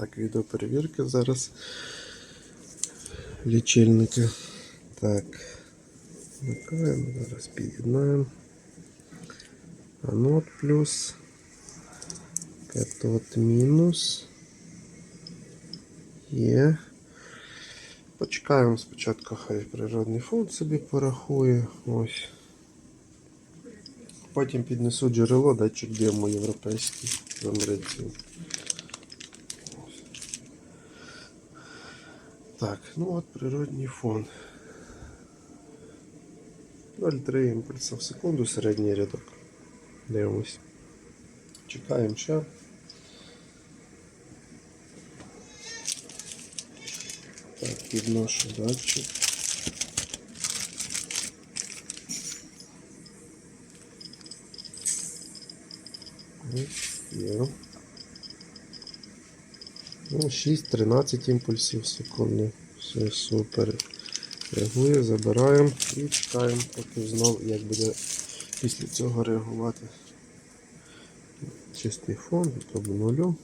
Так, відеоперевірки зараз. Лічильники. Так. Вмикаємо, зараз під'єднаємо. Анод плюс. Катод мінус. Є. Почекаємо спочатку, хай природний фонд собі порахує. Ось. Потім піднесу джерело, датчик диму європейський з Америці. Так, ну от природний фон. 0,3 імпульса в секунду, середній рядок. Дивимось. Чекаємо ще. Так, підношу датчик. Ось, Є. Ну, 6-13 імпульсів в секунду. Все супер. Реагує, забираємо і чекаємо, поки знов як буде після цього реагувати. Чистий фон, тобто нулю.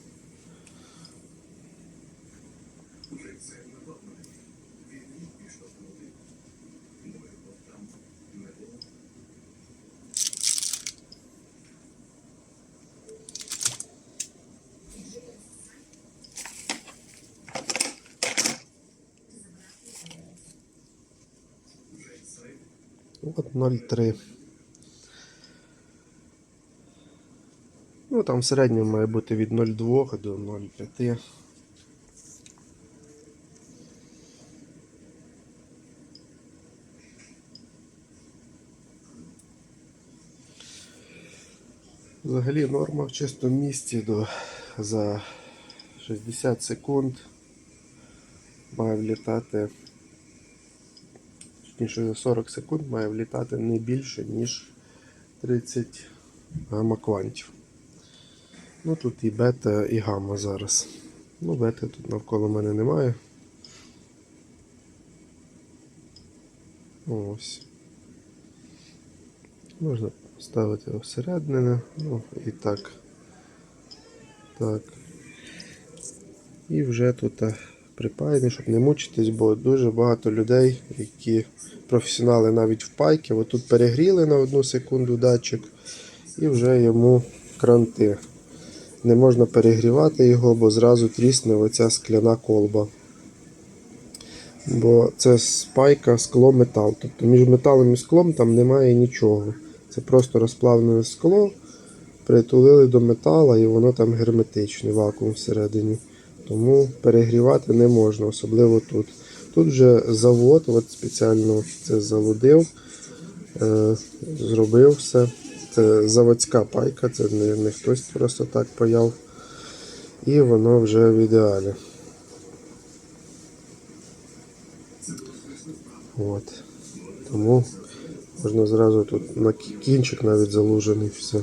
От 0,3. Ну там в середньому має бути від 0,2 до 0,5. Взагалі норма в чистому місці до, за 60 секунд має влітати точніше за 40 секунд має влітати не більше, ніж 30 гамма-квантів. Ну тут і бета, і гамма зараз. Ну, бети тут навколо мене немає. Ось. Можна ставити всередину. Ну і так. Так. І вже тут а, припаяний, щоб не мучитись, бо дуже багато людей, які професіонали навіть в пайки, отут перегріли на одну секунду датчик і вже йому кранти. Не можна перегрівати його, бо зразу трісне оця скляна колба. Бо це спайка, скло, метал. Тобто між металом і склом там немає нічого. Це просто розплавлене скло, притулили до метала і воно там герметичне, вакуум всередині. Тому перегрівати не можна, особливо тут. Тут вже завод, от спеціально це залудив, е, зробив все. Це заводська пайка, це не, не хтось просто так паяв. І воно вже в ідеалі. От. Тому можна зразу тут на кінчик навіть залужений все.